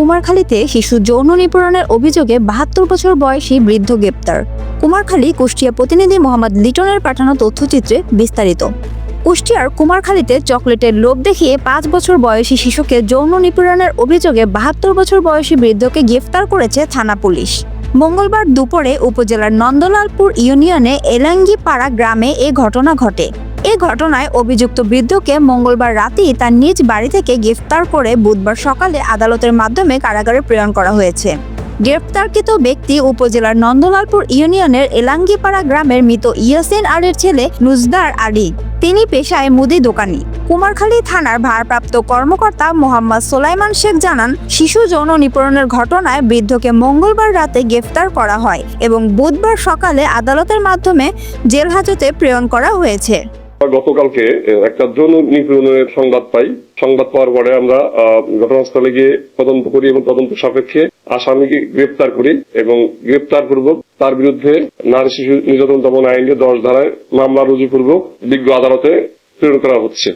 কুমারখালীতে শিশু যৌন নিপীড়নের অভিযোগে বাহাত্তর বছর বয়সী বৃদ্ধ গ্রেপ্তার। কুমারখালী কুষ্টিয়া প্রতিনিধি মোহাম্মদ লিটনের পাঠানো তথ্যচিত্রে বিস্তারিত। কুষ্টিয়ার কুমারখালীতে চকলেটের লোভ দেখিয়ে পাঁচ বছর বয়সী শিশুকে যৌন নিপীড়নের অভিযোগে বাহাত্তর বছর বয়সী বৃদ্ধকে গ্রেফতার করেছে থানা পুলিশ। মঙ্গলবার দুপুরে উপজেলার নন্দলালপুর ইউনিয়নে এলাঙ্গিপাড়া গ্রামে এ ঘটনা ঘটে। এ ঘটনায় অভিযুক্ত বৃদ্ধকে মঙ্গলবার রাতেই তার নিজ বাড়ি থেকে গ্রেফতার করে বুধবার সকালে আদালতের মাধ্যমে কারাগারে প্রেরণ করা হয়েছে। গ্রেপ্তারকৃত ব্যক্তি উপজেলার নন্দলালপুর ইউনিয়নের এলাঙ্গিপাড়া গ্রামের মৃত ইয়াসিন আলীর ছেলে নুজদার আলী। তিনি পেশায় মুদি দোকানি। কুমারখালী থানার ভারপ্রাপ্ত কর্মকর্তা মোহাম্মদ সোলাইমান শেখ জানান, শিশু যৌন নিপীড়নের ঘটনায় বৃদ্ধকে মঙ্গলবার রাতে গ্রেফতার করা হয় এবং বুধবার সকালে আদালতের মাধ্যমে জেল হাজতে প্রেরণ করা হয়েছে। গতকালকে একটা যৌন নিপীড়নের সংবাদ পাই। সংবাদ পাওয়ার পরে আমরা ঘটনাস্থলে গিয়ে তদন্ত করি এবং তদন্ত সাপেক্ষে আসামিকে গ্রেপ্তার করি এবং গ্রেপ্তার পূর্বক তার বিরুদ্ধে নারী শিশু নির্যাতন দমন আইনে দশ ধারায় মামলা রুজু পূর্বক বিজ্ঞ আদালতে প্রেরণ করা হচ্ছে।